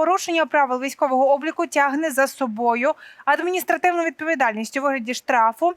порушення правил військового обліку тягне за собою адміністративну відповідальність у вигляді штрафу.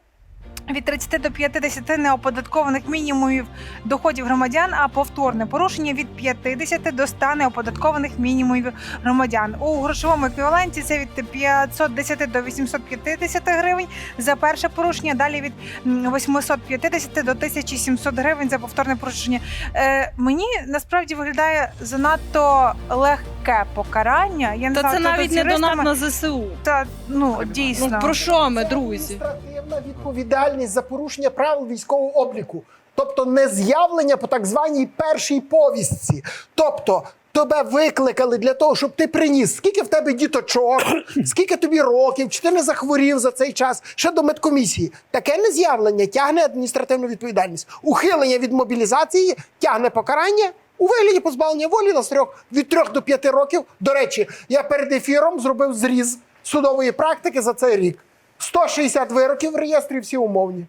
Від 30 до 50 неоподаткованих мінімумів доходів громадян, а повторне порушення від 50 до 100 неоподаткованих мінімумів громадян. У грошовому еквіваленті це від 510 до 850 гривень за перше порушення, далі від м, 850 до 1700 гривень за повторне порушення. Е, мені насправді виглядає занадто легке покарання. Я не Та знаю, це хто навіть тут не донат юристами. на ЗСУ. Та, ну, дійсно. Ну про що ми, друзі? Адміністративна відповідальність за порушення правил військового обліку, тобто не з'явлення по так званій першій повістці. Тобто. Тебе викликали для того, щоб ти приніс, скільки в тебе діточок, скільки тобі років, чи ти не захворів за цей час, ще до медкомісії. Таке нез'явлення тягне адміністративну відповідальність. Ухилення від мобілізації тягне покарання у вигляді позбавлення волі на строк від 3 до 5 років. До речі, я перед ефіром зробив зріз судової практики за цей рік. 160 вироків в реєстрі всі умовні.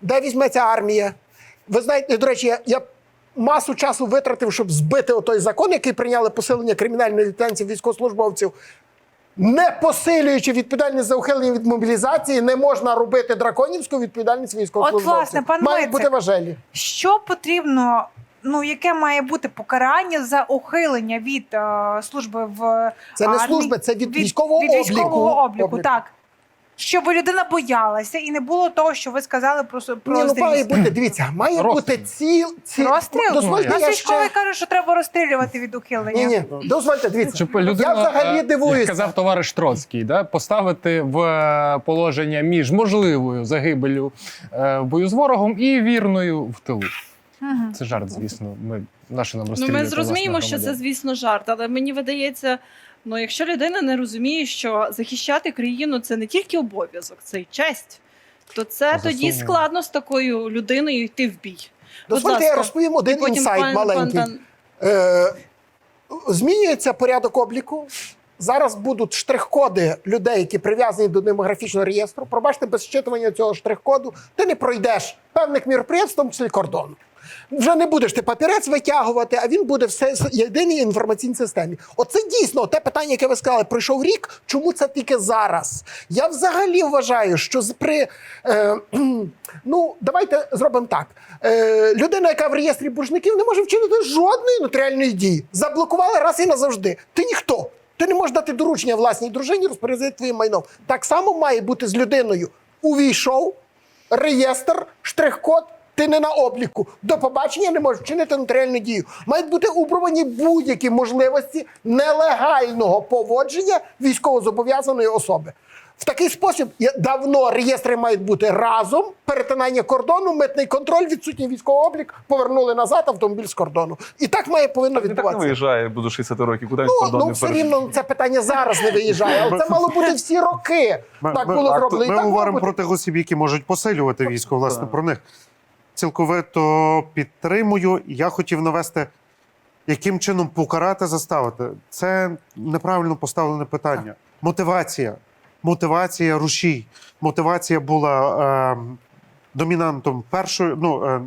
Де візьметься армія? Ви знаєте, до речі, я, я масу часу витратив, щоб збити отой закон, який прийняли посилення кримінальної відповідальності військовослужбовців. Не посилюючи відповідальність за ухилення від мобілізації, не можна робити драконівську відповідальність військовослужбовців. От, власне, пан Мають Мицик. бути важелі. Що потрібно? Ну, яке має бути покарання за ухилення від е, служби в Це не армії? служби, це від військового від військового обліку. обліку. Обліку. Так. Щоб людина боялася і не було того, що ви сказали про, про Ні, ну, має бути, дивіться, має Розстріл. бути ціл. ці... Розстріл? Дозвольте, Нас я військовий ще... каже, що треба розстрілювати від ухилення. Ні, ні, дозвольте, дивіться. Щоб людина, я взагалі е, дивуюся. як казав товариш Троцький, да, поставити в е, положення між можливою загибелю е, в бою з ворогом і вірною в тилу. Мгм. Це жарт, звісно. Ми наше нам Ну ми зрозуміємо, що це, звісно, жарт, але мені видається. Ну, якщо людина не розуміє, що захищати країну це не тільки обов'язок, це й честь, то це Та тоді складно з такою людиною йти в бій. Дозвольте, я розповім один потім інсайт пан- маленький. пан- Е, змінюється порядок обліку. Зараз будуть штрих-коди людей, які прив'язані до демографічного реєстру. Пробачте, без зчитування цього штрих-коду ти не пройдеш певних міроприємств, в тому числі кордону. Вже не будеш ти папірець витягувати, а він буде все єдиній інформаційній системі. Оце дійсно те питання, яке ви сказали, пройшов рік. Чому це тільки зараз? Я взагалі вважаю, що при е, ну давайте зробимо так. Е, людина, яка в реєстрі боржників, не може вчинити жодної нотаріальної дії. Заблокували раз і назавжди. Ти ніхто. Ти не можеш дати доручення власній дружині розпорядити твоїм майном. Так само має бути з людиною. Увійшов, реєстр, штрих-код. Ти не на обліку. До побачення не можеш вчинити нотаріальну дію. Мають бути убрані будь-які можливості нелегального поводження військовозобов'язаної особи. В такий спосіб давно реєстри мають бути разом. Перетинання кордону, митний контроль, відсутній військовий облік, повернули назад автомобіль з кордону. І так має повинно Він так не відбуватися. виїжджає до 60 років, куди Ну, кордон ну не все рівно це питання зараз не виїжджає, але це мало бути всі роки. Ми- Так ми- було зроблено. І Ми говоримо про тих осіб, які можуть посилювати військо, власне, про них. Цілковито підтримую. Я хотів навести, яким чином покарати, заставити. Це неправильно поставлене питання. Мотивація. Мотивація рушій. Мотивація була е, домінантом першої ну, е,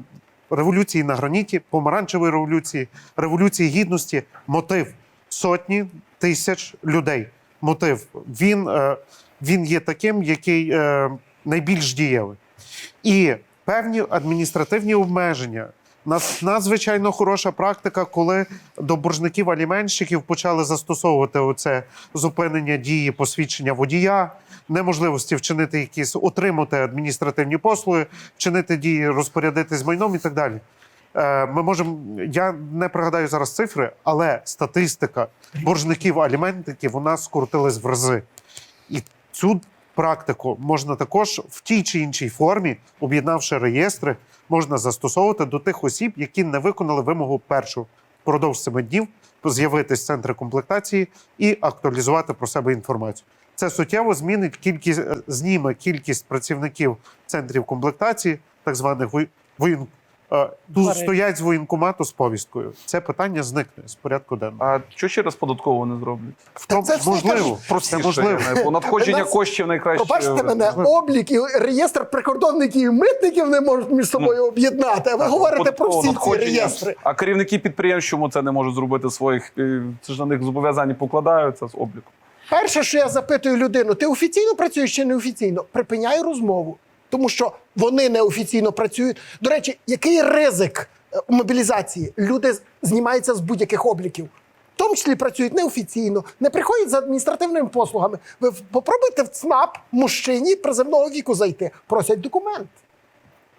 революції на граніті, помаранчевої революції, революції гідності. Мотив сотні тисяч людей. Мотив. Він, е, він є таким, який е, найбільш дієвий. І певні адміністративні обмеження. Нас надзвичайно хороша практика, коли до боржників аліменщиків почали застосовувати оце зупинення дії посвідчення водія, неможливості вчинити якісь отримати адміністративні послуги, вчинити дії, розпорядитись майном і так далі. Е, Ми можемо, я не пригадаю зараз цифри, але статистика боржників аліментиків у нас скоротилась в рази. І цю практику можна також в тій чи іншій формі, об'єднавши реєстри, можна застосовувати до тих осіб, які не виконали вимогу першу впродовж семи днів з'явитись в центрі комплектації і актуалізувати про себе інформацію. Це суттєво змінить кількість, е, зніме кількість працівників центрів комплектації, так званих воєн, Тут Бари. стоять з воєнкомату з повісткою. Це питання зникне з порядку денного. А що через податково не зроблять? В тому це можливо, Простіше, це можливо. бо надходження коштів найкраще. Побачите мене, облік і реєстр прикордонників і митників не можуть між собою об'єднати. А ви говорите про всі ці реєстри. А керівники підприємств чому це не можуть зробити своїх? е, Це ж на них зобов'язання покладаються з обліку. Перше, що я запитую людину, ти офіційно працюєш чи неофіційно? Припиняй розмову, тому що вони неофіційно працюють. До речі, який ризик е, мобілізації? Люди знімаються з будь-яких обліків. В тому числі працюють неофіційно, не приходять за адміністративними послугами. Ви попробуйте в ЦНАП мужчині приземного віку зайти, просять документ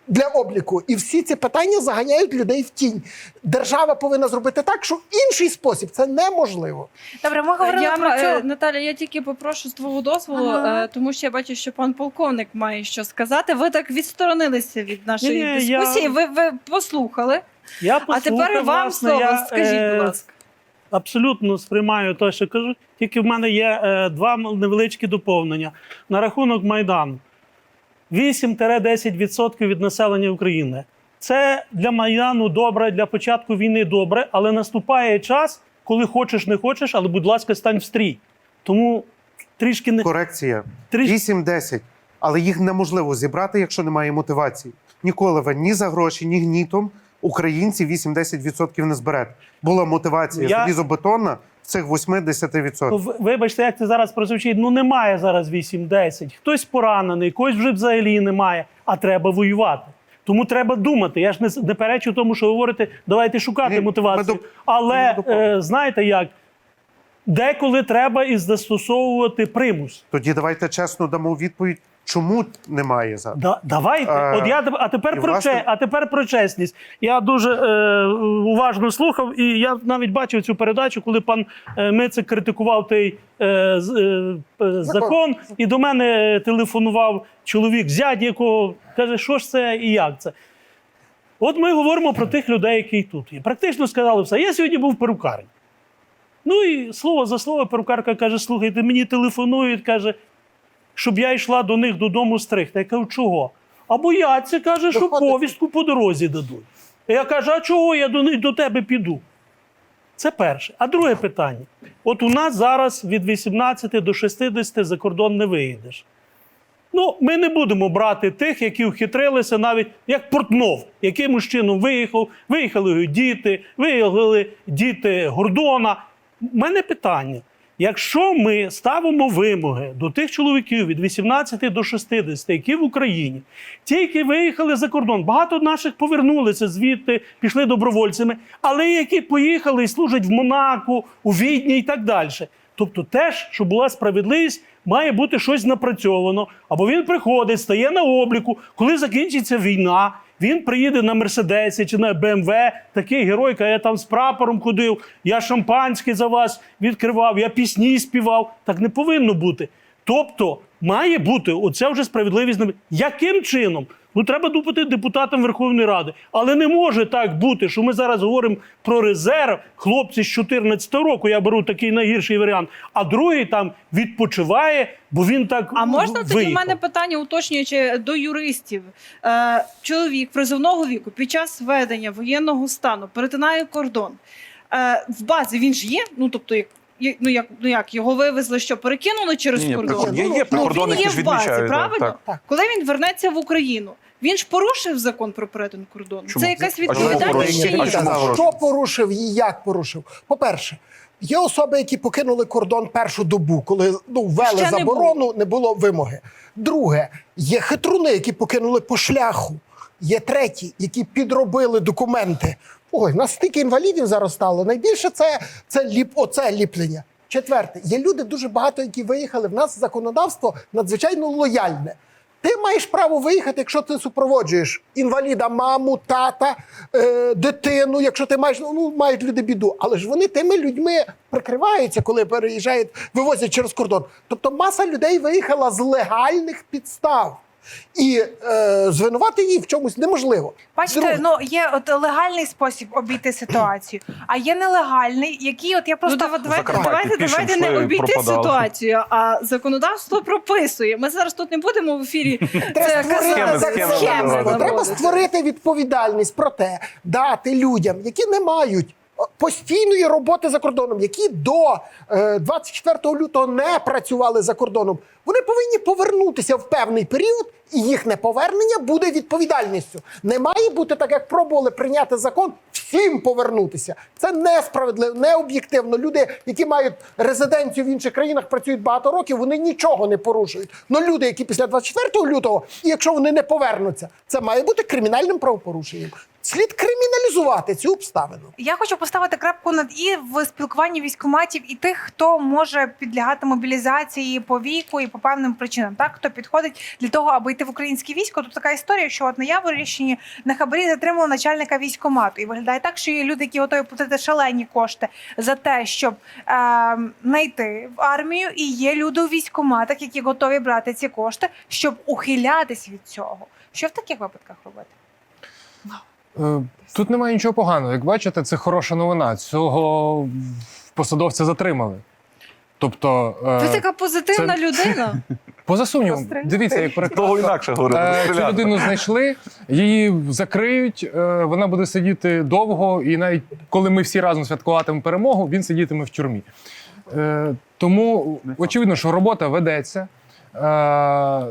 для обліку. І всі ці питання заганяють людей в тінь. Держава повинна зробити так, що в інший спосіб це неможливо. Добре, ми говорили Я, про е, цю. Наталя, я тільки попрошу з твого дозволу, Ага. е, тому що я бачу, що пан полковник має що сказати. Ви так відсторонилися від нашої я- дискусії. Ви, ви послухали. Я а тепер вам власне, слово. я, Скажіть, е, будь ласка. Абсолютно сприймаю те, що кажу. Тільки в мене є е, два невеличкі доповнення на рахунок Майдану. 8-10% від населення України. Це для Майдану добре, для початку війни добре, але наступає час, коли хочеш, не хочеш, але, будь ласка, стань в стрій. Тому трішки не Корекція. трішки 8-10. Але їх неможливо зібрати, якщо немає мотивації. Ніколи ви ні за гроші, ні гнітом українці 8-10% не зберете. Була мотивація Я- залізобетонна цих 8-10%. Ну, в- Вибачте, як це зараз прозвучить. Ну немає зараз 8-10. Хтось поранений, когось вже взагалі немає, а треба воювати. Тому треба думати. Я ж не, с- не перечу тому, що говорите, давайте шукати Ні, мотивацію. ми доп- Але е, знаєте як? Деколи треба і застосовувати примус. Тоді давайте чесно дамо відповідь, чому немає зараз. Да, давайте. Е, От я а тепер про власне- а тепер про чесність. Я дуже е, уважно слухав, і я навіть бачив цю передачу, коли пан е, Мицик критикував той е, е, п- закон, і до мене телефонував чоловік зять, якого каже, що ж це і як це. От ми говоримо про тих людей, які тут є. Практично сказали все. Я сьогодні був в перукарні. Ну і слово за слово, перукарка каже: слухайте, мені телефонують, каже, щоб я йшла до них додому стригти. Я кажу, чого? А бояться, каже, що повістку по дорозі дадуть. Я кажу, а чого я до, них- до тебе піду? Це перше. А друге питання: от у нас зараз від 18 до 60 за кордон не виїдеш. Ну, ми не будемо брати тих, які вхитрилися навіть як Портнов, якимось чином виїхав, виїхали його діти, виїхали діти Гордона. У мене питання: якщо ми ставимо вимоги до тих чоловіків від 18 до 60, які в Україні, ті, які виїхали за кордон, багато наших повернулися звідти, пішли добровольцями, але які поїхали і служать в Монако, у Відні і так далі. Тобто, теж, щоб була справедливість, має бути щось напрацьовано. Або він приходить, стає на обліку, коли закінчиться війна. Він приїде на Мерседесі чи на БМВ, такий герой, я там з прапором ходив, я шампанське за вас відкривав, я пісні співав. Так не повинно бути. Тобто має бути оце вже справедливість. Яким чином? Ну треба думати депутатам Верховної Ради. Але не може так бути, що ми зараз говоримо про резерв. Хлопці з 14 року, я беру такий найгірший варіант, а другий там відпочиває, бо він так А можна тоді в мене питання, уточнюючи до юристів? Е, чоловік призовного віку під час введення воєнного стану перетинає кордон. Е, в базі він ж є. Ну тобто, як, ну як ну як його вивезли, що перекинули через Ні, ні, кордон? прикордон- є, є Ну, прикордонники він є ж в базі, відмічають. правильно? так. Коли він вернеться в Україну, він ж порушив закон про перетин кордону. Чому? Це якась А чому відповідальність порушив? чи А ні? чому порушив? Що порушив і як порушив? По-перше, є особи, які покинули кордон першу добу, коли ну, ввели Ще не заборону, не було вимоги. Друге, є хитруни, які покинули по шляху. Є треті, які підробили документи. Ой, в нас стільки інвалідів зараз стало. Найбільше це, це ліп, оце ліплення. Четверте, є люди дуже багато, які виїхали. В нас законодавство надзвичайно лояльне. Ти маєш право виїхати, якщо ти супроводжуєш інваліда, маму, тата, е, дитину, якщо ти маєш, ну мають люди біду. Але ж вони тими людьми прикриваються, коли переїжджають, вивозять через кордон. Тобто маса людей виїхала з легальних підстав. І е, звинувати її в чомусь неможливо. Бачите, Друге. ну є от легальний спосіб обійти ситуацію, а є нелегальний, який от я Ну, просто дава- давайте, давайте, давайте не обійти пропадали. ситуацію, а законодавство прописує. Ми зараз тут не будемо в ефірі. Треба Це створити Схеми, схеми схеми. Треба створити відповідальність про те, дати людям, які не мають постійної роботи за кордоном, які до е, 24 лютого не працювали за кордоном, вони повинні повернутися в певний період, і їх неповернення буде відповідальністю. Не має бути так, як пробували прийняти закон. Всім повернутися. Це несправедливо, необ'єктивно. Люди, які мають резиденцію в інших країнах, працюють багато років, вони нічого не порушують. Ну люди, які після 24 лютого, і якщо вони не повернуться, це має бути кримінальним правопорушенням. Слід криміналізувати цю обставину. Я хочу поставити крапку над і в спілкуванні військкоматів і тих, хто може підлягати мобілізації по віку і по певним причинам. Так, хто підходить для того, аби йти в українське військо. Тут така історія, що от на Яворівщині на хабарі затримали начальника військкомату. І виглядає так, що є люди, які готові платити шалені кошти за те, щоб е, не йти в армію, і є люди у військкоматах, які готові брати ці кошти, щоб ухилятись від цього. Що в таких випадках робити? Е, Тут немає нічого поганого. Як бачите, це хороша новина. Цього посадовця затримали. Тобто, Ви е, така позитивна це- людина. поза сумнівом, дивіться, як Того прекрасно. інакше говорити. Е, Цю людину знайшли, її закриють, вона буде сидіти довго, і навіть коли ми всі разом святкуватимемо перемогу, він сидітиме в тюрмі. Тому очевидно, що робота ведеться. Е,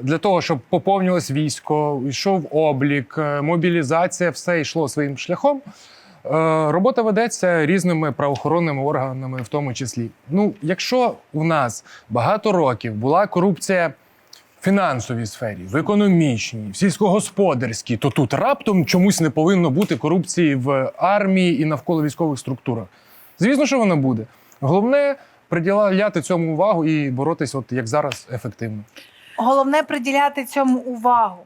Для того, щоб поповнювалось військо, йшов облік, е, мобілізація, все йшло своїм шляхом. Е, Робота ведеться різними правоохоронними органами, в тому числі. Ну, якщо у нас багато років була корупція в фінансовій сфері, в економічній, в сільськогосподарській, то тут раптом чомусь не повинно бути корупції в армії і навколо військових структурах. Звісно, що вона буде. Головне приділяти цьому увагу і боротись, от як зараз, ефективно. Головне приділяти цьому увагу.